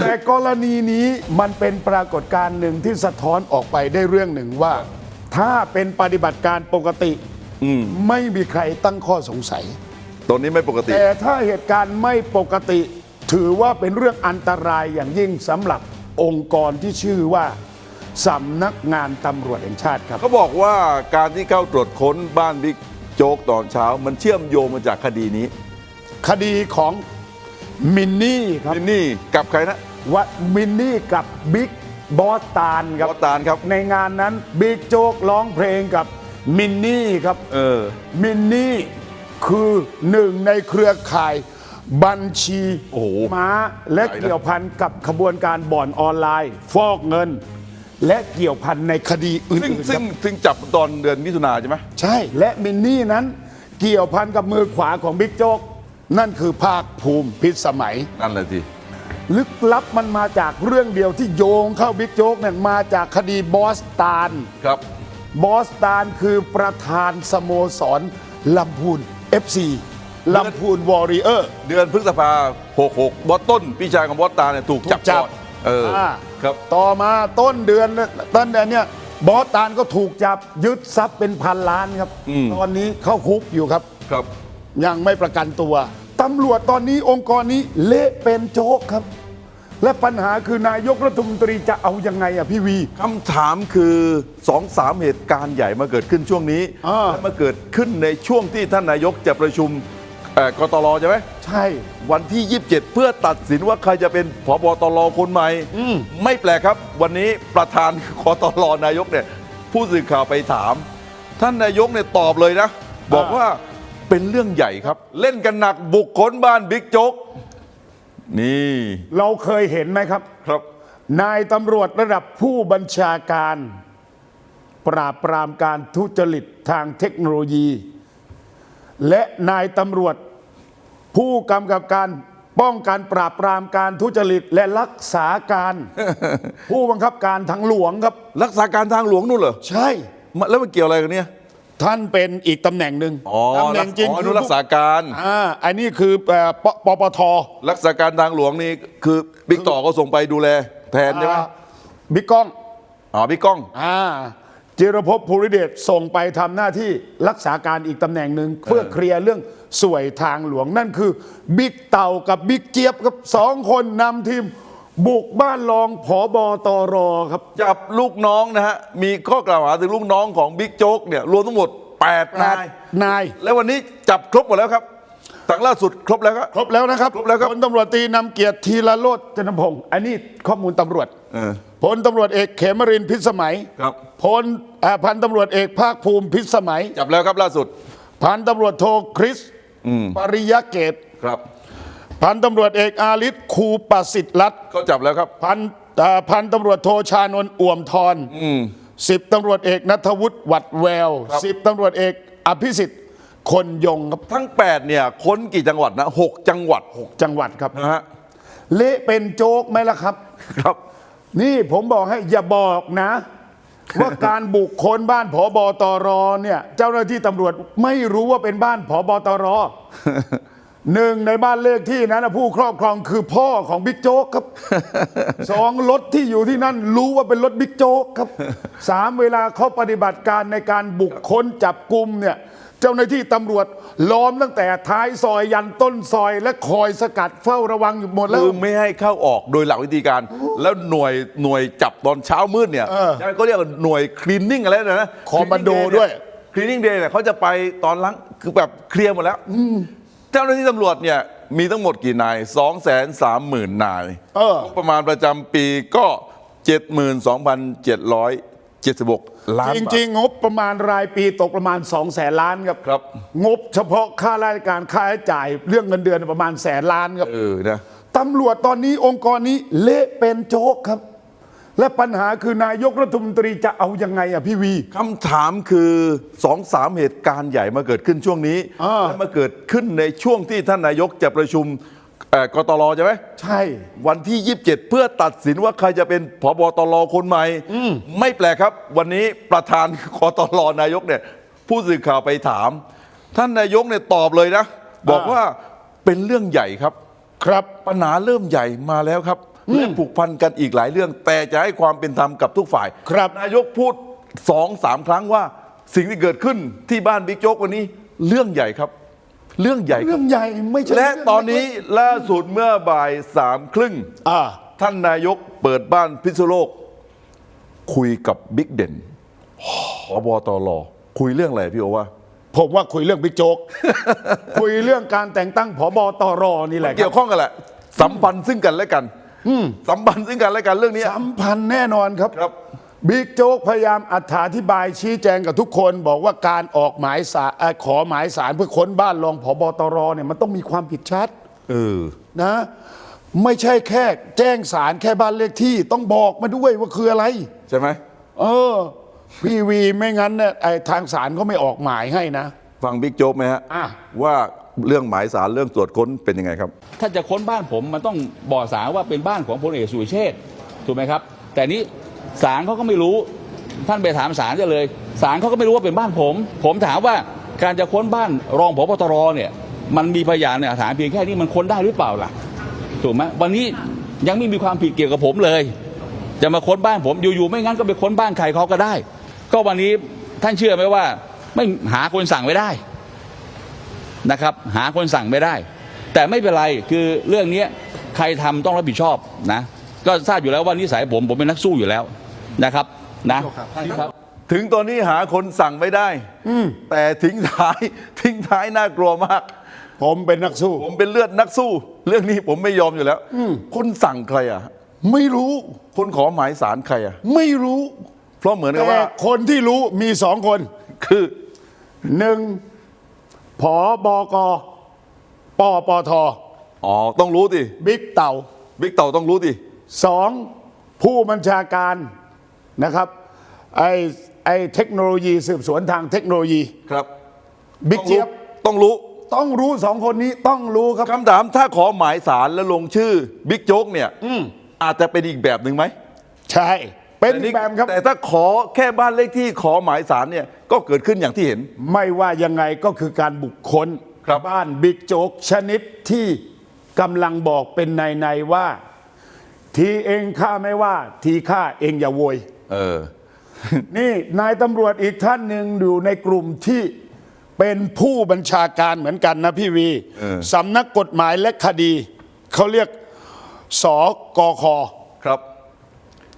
แต่กรณีนี้มันเป็นปรากฏการณ์หนึ่งที่สะท้อนออกไปได้เรื่องหนึ่งว่า ถ้าเป็นปฏิบัติการปกติอืมไม่มีใครตั้งข้อสงสัยตรงนี้ไม่ปกติ แต่ถ้าเหตุการณ์ไม่ปกติ ถือว่าเป็นเรื่องอันตรายอย่างยิ่งสำหรับองค์กรที่ชื่อว่าสำนักงานตำรวจแห่งชาติครับเขาบอกว่าการที่เข้าตรวจค้นบ้านบิ๊กโจ๊กตอนเช้า มันเชื่อมโยงมาจากคดีนี้ คดีของ มินนี่ครับนี่นี่กับใครนะว่ามินนี่กับบิ๊กบอสตานครับ บอสตานครับ ในงานนั้นบิ๊กโจ๊กร้องเพลงกับมินนี่ครับ เออ มินนี่คือหนึ่งในเครือข่ายบัญชีโอ้โหม้าและใหญ่นะ เกี่ยวพันกับขบวนการบ่อนออนไลน์ ฟอกเงิน และเกี่ยวพันในคดีอื่ซึ่งนๆคซึ่รังบซึ่งจับตอนเดือนมิถุนาใช่ไหม ใช่ และมินนี่นั้นเกี่ยวพันกับมือขวาของบิ๊กโจ๊ก นั่นคือภาคภูมิพิสมัย นั่นแหละสิลึกลับมันมาจากเรื่องเดียวที่โยงเข้าบิ๊กโจ๊กเนี่ยมาจากคดีบอสตานครับ บอสตานคือประธานสโมสรลำพูน FC ลำพูนวอริเออร์ เดือนพฤษภา66 บอสต้นพี่ชายของบอสตานเนี่ยถูกจับถูกจับ ก่อนเอออาครับ ต่อมาต้นเดือนต้นเดือนเนี่ยบอสตานก็ถูกจับยึดทรัพย์เป็นพันล้านครับ อืม ตอนนี้เข้าคุกอยู่ครับ ครับ ยังไม่ประกันตัว ตำรวจตอนนี้องค์กรนี้เละเป็นโจ๊กครับ และปัญหาคือนายกรัฐมนตรีจะเอายังไงอะพี่วี คำถามคือสองสามเหตุการณ์ใหญ่มาเกิดขึ้นช่วงนี้อ่า และมาเกิดขึ้นในช่วงที่ท่านนายกจะประชุมเอ่อกตรใช่ไหม ใช่ วันที่ 27 เพื่อตัดสินว่าใครจะเป็นผบตรคนใหม่ ไม่แปลกครับ วันนี้ประธานกตรนายกเนี่ย ผู้สื่อข่าวไปถาม ท่านนายกเนี่ยตอบเลยนะ บอกว่า เป็นเรื่องใหญ่ครับ เล่นกันหนักบุกค้นบ้านบิ๊กโจ๊กนี่ เราเคยเห็นไหมครับ ครับ นายตำรวจระดับผู้บัญชาการ ปราบปรามการทุจริตทางเทคโนโลยี และนายตำรวจผู้กำกับการป้องกันปราบปรามการทุจริตและรักษาการ ผู้บังคับการทางหลวงครับ รักษาการทางหลวงนู่นเหรอ ใช่มาแล้วมันเกี่ยวอะไรกันเนี่ย ท่านเป็นอีกตำแหน่งหนึ่งอ๋อตำแหน่งจริงอ๋อคืนุรักษาการ อ่าอันนี้คือเอ่อปปปทรักษาการทางหลวงนี่คือบิ๊กต่อก็ส่งไปดูแล แทนใช่ไหมอ่าบิ๊กก้องอ๋อบิ๊กก้อง อ่าจิรภพภูริเดชส่งไปทำหน้าที่รักษาการอีกตำแหน่งหนึ่ง เพื่อเคลียร์เรื่องสวยทางหลวงนั่นคือบิ๊กเต่ากับบิ๊กเจี๊ยบครับสองคนนำทีม บุกบ้านรองผอบอตรครับ จับลูกน้องนะฮะ มีข้อกล่าวหาถึงลูกน้องของบิ๊กโจ๊กเนี่ยรวมทั้งหมด 8 นาย นาย แล้ววันนี้จับครบหมดแล้วครับตั้งล่าสุดครบแล้วครับ ครบแล้วนะครับ ครบแล้วครับพลตำรวจตรีนำเกียรติธีรโรจน์จันทพงศ์อันนี้ข้อมูลตำรวจเออพลตำรวจเอกเขมรินทร์พิสมัยครับพลอ่าพันตำรวจเอกภาคภูมิพิสมัย จับแล้วครับล่าสุด พันตำรวจโทคริสปริยเกตครับ พันตำรวจเอกอาลิศครูประสิทธิ์รัตน์เขาจับแล้วครับพันอ่าพันตำรวจโทชานนท์อ่วมทรสิบตำรวจเอกนัทวุฒิหวัดแววครับสิบตำรวจเอกอภิสิทธิ์คนยงครับทั้ง 8 เนี่ย ค้นกี่จังหวัดนะหกจังหวัดจังหวัดครับ นะฮะเละเป็นโจ๊กไหมล่ะครับ ครับ นี่ผมบอกให้อย่าบอกนะ ว่าการบุกค้นบ้านผอบอตรเนี่ย เจ้าหน้าที่ตำรวจไม่รู้ว่าเป็นบ้านผอบอตร หนึ่งในบ้านเลขที่นั้นนะผู้ครอบครองคือพ่อของบิ๊กโจ๊กครับ สองรถที่อยู่ที่นั่นรู้ว่าเป็นรถบิ๊กโจ๊กครับสามเวลาเขาปฏิบัติการในการบุกค้นจับกลุ่มเนี่ยเจ้าหน้าที่ตำรวจล้อมตั้งแต่ท้ายซอยยันต้นซอย และคอยสกัดเฝ้าระวังอยู่หมดแล้ว คือไม่ให้เข้าออกโดยหลักวิธีการ แล้วหน่วยหน่วยจับตอนเช้ามืดเนี่ยเออนั่นก็เรียกว่าหน่วยคลีนนิ่งอะไรนะนะ คอมมานโดด้วย คลีนนิ่งเดย์เนี่ยเขาจะไปตอนหลังคือแบบเคลียร์หมดแล้ว เจ้าหน้าที่ตำรวจเนี่ยมีทั้งหมดกี่นาย 2 3 0 0 0 0 นายเออ งบประมาณประจำปีก็ 72,776 ล้านจบาทริงๆงบประมาณรายปีตกประมาณ2 0 0แสนล้านครับ ครับ งบเฉพาะค่าราชการค่าใช้จ่ายเรื่องเงินเดือนประมาณแสนล้านครับเออนะ ตำรวจตอนนี้องค์กรนี้เละเป็นโจ๊กครับ และปัญหาคือนายกรัฐมนตรีจะเอายังไงอะพี่วี คำถามคือสองสามเหตุการณ์ใหญ่มาเกิดขึ้นช่วงนี้อ่า และมาเกิดขึ้นในช่วงที่ท่านนายกจะประชุมเอ่อกตรใช่ไหม ใช่ วันที่ 27 เพื่อตัดสินว่าใครจะเป็นผบตรคนใหม่ ไม่แปลกครับ วันนี้ประธานกตรนายกเนี่ย ผู้สื่อข่าวไปถาม ท่านนายกเนี่ยตอบเลยนะ บอกว่าเป็นเรื่องใหญ่ครับ ครับ ปัญหาเริ่มใหญ่มาแล้วครับ และผูกพันกันอีกหลายเรื่อง แต่จะให้ความเป็นธรรมกับทุกฝ่ายครับนายกพูดสองสามครั้งว่า สิ่งที่เกิดขึ้นที่บ้านบิ๊กโจ๊กวันนี้เรื่องใหญ่ครับ เรื่องใหญ่คเรื่รัอบงใหญ่ไม่ใช่และเรื่องตอนนี้ล่าสุดเมื่อบ่ายสามครึ่งอ่าท่านนายกเปิดบ้านพิษณุโลก คุยกับบิ๊กเด่นพบตรคุยเรื่องอะไรพี่โอว่า ผมว่าคุยเรื่องบิ๊กโจ๊ก คุยเรื่องการแต่งตั้งผบตรนี่แหละคเกี่รัยบวข้องกันแหละสัมพันธ์ซึ่งกันและกัน สัมพันธ์ซึ่งกันและกันเรื่องนี้ สัมพันธ์แน่นอนครับครับ บิ๊กโจ๊กพยายามอธิบายชี้แจงกับทุกคน บอกว่าการออกหมายสารเอ่อขอหมายสารเพื่อค้นบ้านรองผบตรเนี่ยมันต้องมีความผิดชัดเออนะ ไม่ใช่แค่แจ้งสารแค่บ้านเลขที่ ต้องบอกมาด้วยว่าคืออะไร ใช่ไหมเออ พี่วีไม่งั้นเนี่ยไอ้ทางศาลเขาไม่ออกหมายให้นะ ฟังบิ๊กโจ๊กไหมฮะอะว่า เรื่องหมายสารเรื่องตรวจค้นเป็นยังไงครับ ถ้าจะค้นบ้านผมมันต้องบอกสารว่าเป็นบ้านของพลเอกสุเชษถูกไหมครับ แต่นี้ศาลเขาก็ไม่รู้ ท่านไปถามศาลจะเลยศาลเขาก็ไม่รู้ว่าเป็นบ้านผม ผมถามว่าการจะค้นบ้านรองผบตรเนี่ยมันมีพยานเนี่ยฐานเพียงแค่นี้มันค้นได้หรือเปล่าล่ะถูกไหมวันนี้ยังไม่มีความผิดเกี่ยวกับผมเลย จะมาค้นบ้านผมอยู่ๆไม่งั้นก็ไปค้นบ้านใครเขาก็ได้ ก็วันนี้ท่านเชื่อไหมว่า ไม่หาคนสั่งไม่ได้ นะครับหาคนสั่งไม่ได้ แต่ไม่เป็นไรคือเรื่องนี้ใครทำต้องรับผิดชอบนะก็ทราบอยู่แล้วว่านิสัยผมผมเป็นนักสู้อยู่แล้วนะครับนะครับถึงตอนนี้หาคนสั่งไม่ได้แต่ทิ้งท้ายทิ้งท้ายน่ากลัวมาก ผมเป็นนักสู้ ผมเป็นเลือดนักสู้ เรื่องนี้ผมไม่ยอมอยู่แล้วคนสั่งใครอะ ไม่รู้คนขอหมายสารใครอะ ไม่รู้ เพราะเหมือนกับแต่ว่า คนที่รู้มีสองคน คือหนึ่ง ผอบกปปทอ๋อต้องรู้ดิบิ๊กเต่าบิ๊กเต่าต้องรู้ดิสองผู้บัญชาการนะครับไอ้ไอ้เทคโนโลยีสืบสวนทางเทคโนโลยีครับบิ๊กเจี๊ยบต้องรู้ต้องรู้สองคนนี้ต้องรู้ครับคำถามถ้าขอหมายสารแล้วลงชื่อบิ๊กโจ๊กเนี่ยอาจจะเป็นอีกแบบหนึ่งไหมใช่ เป็นแต่แบบครับ แต่ถ้าขอแค่บ้านเลขที่ขอหมายสารเนี่ยก็เกิดขึ้นอย่างที่เห็น ไม่ว่ายังไงก็คือการบุคคลครับบ้านบิ๊กโจ๊กชนิดที่กำลังบอกเป็นในในๆว่า ทีเองข้าไม่ว่า ทีข้าเองอย่าโวย เออ นี่นายตำรวจอีกท่านหนึ่งอยู่ในกลุ่มที่เป็นผู้บัญชาการเหมือนกันนะพี่วีเออ สำนักกฎหมายและคดี เขาเรียกสกค ครับ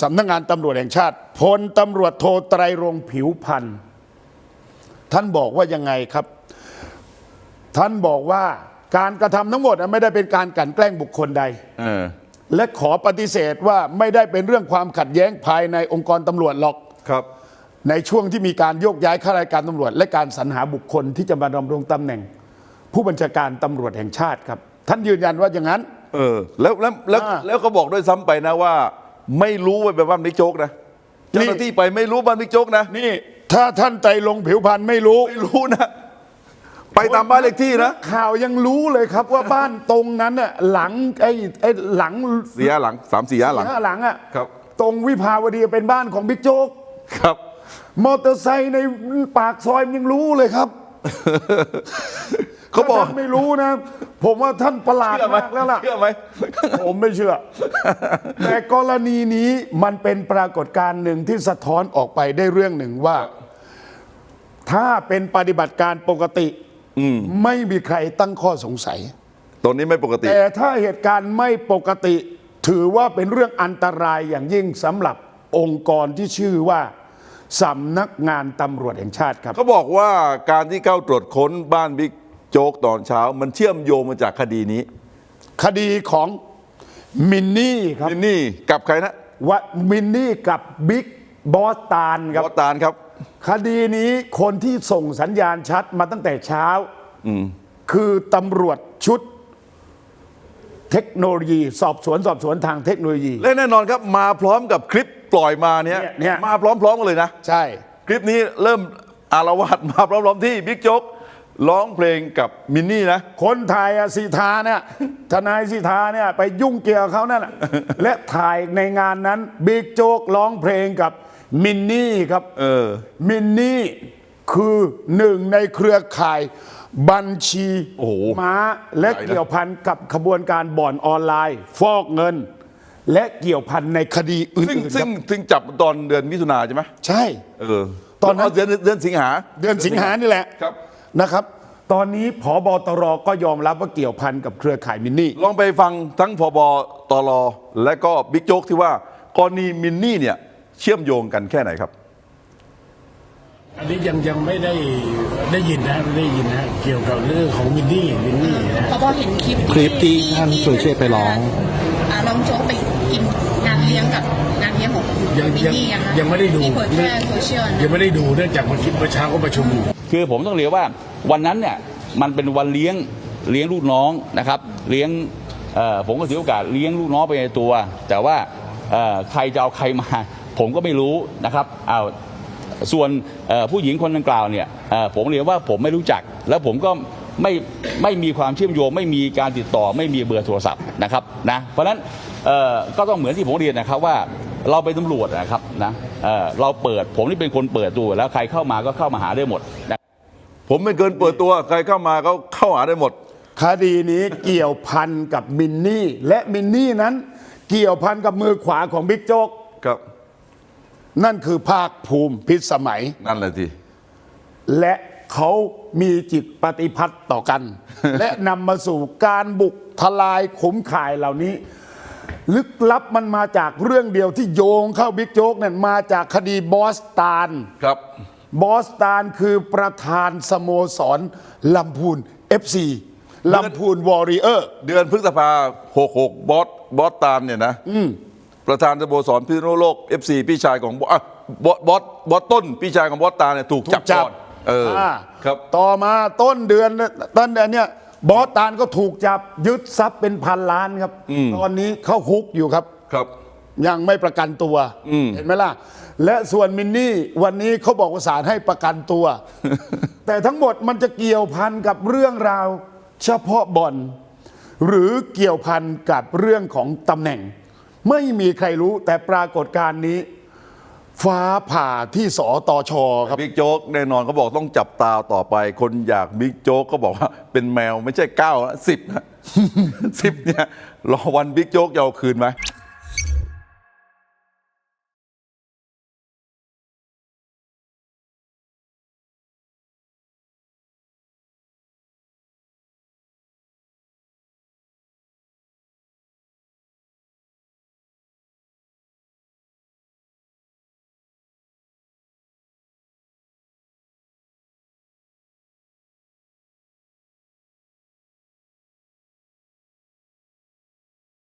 สำนักงานตำรวจแห่งชาติพลตำรวจโทไตรรงค์ผิวพันธ์ท่านบอกว่ายังไงครับ ท่านบอกว่าการกระทำทั้งหมดน่ะไม่ได้เป็นการกลั่นแกล้งบุคคลใดเออและขอปฏิเสธว่าไม่ได้เป็นเรื่องความขัดแย้งภายในองค์กรตำรวจหรอกครับ ในช่วงที่มีการโยกย้ายข้าราชการตำรวจ และการสรรหาบุคคลที่จะมาดำรงตำแหน่ง ผู้บัญชาการตำรวจแห่งชาติครับ ท่านยืนยันว่าอย่างนั้น เออ แล้วแล้วแล้วอ่าแล้วก็บอกด้วยซ้ำไปนะว่า ไม่รู้ว่าเป็นบ้านบิ๊กโจ๊กนะเจ้าหน้าที่ไปไม่รู้บ้านบิ๊กโจ๊กนะนี่ ถ้าท่านไตรลงค์ผิวพันธ์ไม่รู้ ไม่รู้นะ ไปตามบ้านเลขที่นะ ข่าวยังรู้เลยครับว่าบ้านตรงนั้นน่ะหลังไอ้ไอ้หลังเสียหลังสามสี่หลังห้าหลังอะครับ ตรงวิภาวดีเป็นบ้านของบิ๊กโจ๊กครับ มอเตอร์ไซค์ในปากซอยมันยังรู้เลยครับ เขาบอกถ้ท่นไม่รู้นะ ผมว่าท่านประหลาดเชื่อไหมมากแล้วล่ะ เชื่อไหม ผมไม่เชื่อ แต่กรณีนี้มันเป็นปรากฏการณ์หนึ่งที่สะท้อนออกไปได้เรื่องหนึ่งว่า ถ้าเป็นปฏิบัติการปกติไม่มีใครตั้งข้อสงสัย ตรงนี้ไม่ปกติ แต่ถ้าเหตุการณ์ไม่ปกติ ถือว่าเป็นเรื่องอันตรายอย่างยิ่งสำหรับองค์กรที่ชื่อว่าสำนักงานตำรวจแห่งชาติครับ เขาบอกว่าการที่เข้าตรวจค้นบ้านบิ๊ก โจ๊กตอนเช้ามันเชื่อมโยงมาจากคดีนี้คดีของมินนี่ครับนี่นี่กับใครนะว่ามินนี่กับบิ๊กบอสตานครับวอตานครับ คดีนี้คนที่ส่งสัญญาณชัดมาตั้งแต่เช้าคือตำรวจชุดเทคโนโลยี สอบสวนสอบสวนทางเทคโนโลยี และแน่นอนครับมาพร้อมกับคลิปปล่อยมาเนี้ยเนี่ยเนี่ยมาพร้อมๆกันเลยนะ ใช่ คลิปนี้เริ่มอารวาสมาพร้อมๆที่บิ๊กโจ๊ก ร้องเพลงกับมินนี่นะ คนถ่ายอะสีทาเนี่ยทนายสีทาเนี่ยไปยุ่งเกี่ยวกับเขานั่นแหละและถ่ายในงานนั้นบิ๊กโจ๊กร้องเพลงกับมินนี่ครับเออมินนี่คือหนึ่งในเครือข่ายบัญชีโอ้โหม้าและใหญ่นะเกี่ยวพันกับขบวนการบ่อนออนไลน์ ฟอกเงิน และเกี่ยวพันในคดีอื่ซึ่งนๆคซึ่รังบซึ่งจับตอนเดือนมิถุนาใช่ไหมใช่ เออตอนนั้น เาเดือนเดือนสิงหา เดือนสิงหานี่แหละ ครับ นะครับ ตอนนี้ผอบตรก็ยอมรับว่าเกี่ยวพันกับเครือข่ายมินนี่ ลองไปฟังทั้งพบตรและก็บิ๊กโจ๊กที่ว่ากรณีมินนี่เนี่ยเชื่อมโยงกันแค่ไหนครับ อันนี้ยังยังไม่ได้ได้ยินนะไม่ได้ยินนะเกี่ยวกับเรื่องของมินนี่มินนี่นะพอพอเห็นคลิปคลิปที่ท่านสุรเชษฐ์ไปร้อง อ่ารองโจ๊กไปกินงานเลี้ยงกับงานเลี้ยงของยังมินยังนี่อะค่ะยังไม่ได้ดูที่เผยแพร่โซเชียลยังไม่ได้ดูเนื่องจากเมื่อกี้เมื่อเช้าก็ประชุมอยู่ คือผมต้องเรียกว่าวันนั้นเนี่ยมันเป็นวันเลี้ยงเลี้ยงลูกน้องนะครับ เลี้ยงผมก็ถือโอกาสเลี้ยงลูกน้องไปในตัว แต่ว่าใครจะเอาใครมา ผมก็ไม่รู้นะครับเอาส่วนผู้หญิงคนดังกล่าวเนี่ยผมเรียนว่าผมไม่รู้จัก แล้วผมก็ไม่ไม่มีความเชื่อมโยง ไม่มีการติดต่อ ไม่มีเบอร์โทรศัพท์นะครับนะเพราะฉะนั้นก็ต้องเหมือนที่ผมเรียนนะครับว่า เราเป็นตำรวจนะครับนะเอ่อเราเปิดผมนี่เป็นคนเปิดตัวแล้วใครเข้ามาก็เข้ามาหาได้หมดนะผมไม่เกินเปิดตัวใครเข้ามาก็เข้าหาได้หมด คดีนี้เกี่ยวพันกับมินนี่ และมินนี่นั้น เกี่ยวพันกับมือขวาของบิ๊กโจ๊กครับ นั่นคือภาคภูมิพิสมัย นั่นแหละทีและเขามีจิตปฏิพัติต่อกัน และนำมาสู่การบุกทลายขุมข่ายเหล่านี้ ลึกลับมันมาจากเรื่องเดียวที่โยงเข้าบิ๊กโจ๊กเนี่ยมาจากคดีบอสตานครับบอสตานคือประธานสโมสรลำพูน FC ลำพูนวอริเออร์เดือนพฤษภา66บอสบอสตามเนี่ยนะประธานสโมสรพิษณุโลก FC พี่ชายของบอสอะบอสบอสบอสต้น พี่ชายของบอสตามเนี่ยถูกจับก่อนเอออาครับ ต่อมาต้นเดือนต้นเดือนเนี่ย บอสตานก็ถูกจับยึดทรัพย์เป็นพันล้านครับ ตอนนี้เข้าคุกอยู่ครับ ครับ ยังไม่ประกันตัว เห็นไหมล่ะ และส่วนมินนี่วันนี้เขาบอกว่าศาลให้ประกันตัว แต่ทั้งหมดมันจะเกี่ยวพันกับเรื่องราวเฉพาะบ่อน หรือเกี่ยวพันกับเรื่องของตำแหน่ง ไม่มีใครรู้แต่ปรากฏการณ์นี้ ฟ้าผ่าที่สอตอชอครับ บิ๊กโจ๊กแน่นอนเขาบอกต้องจับตาต่อไป คนอยากบิ๊กโจ๊กก็บอกว่าเป็นแมวไม่ใช่เก้าสิบนะสิบเนี่ยรอวันบิ๊กโจ๊กจะเอาคืนไหม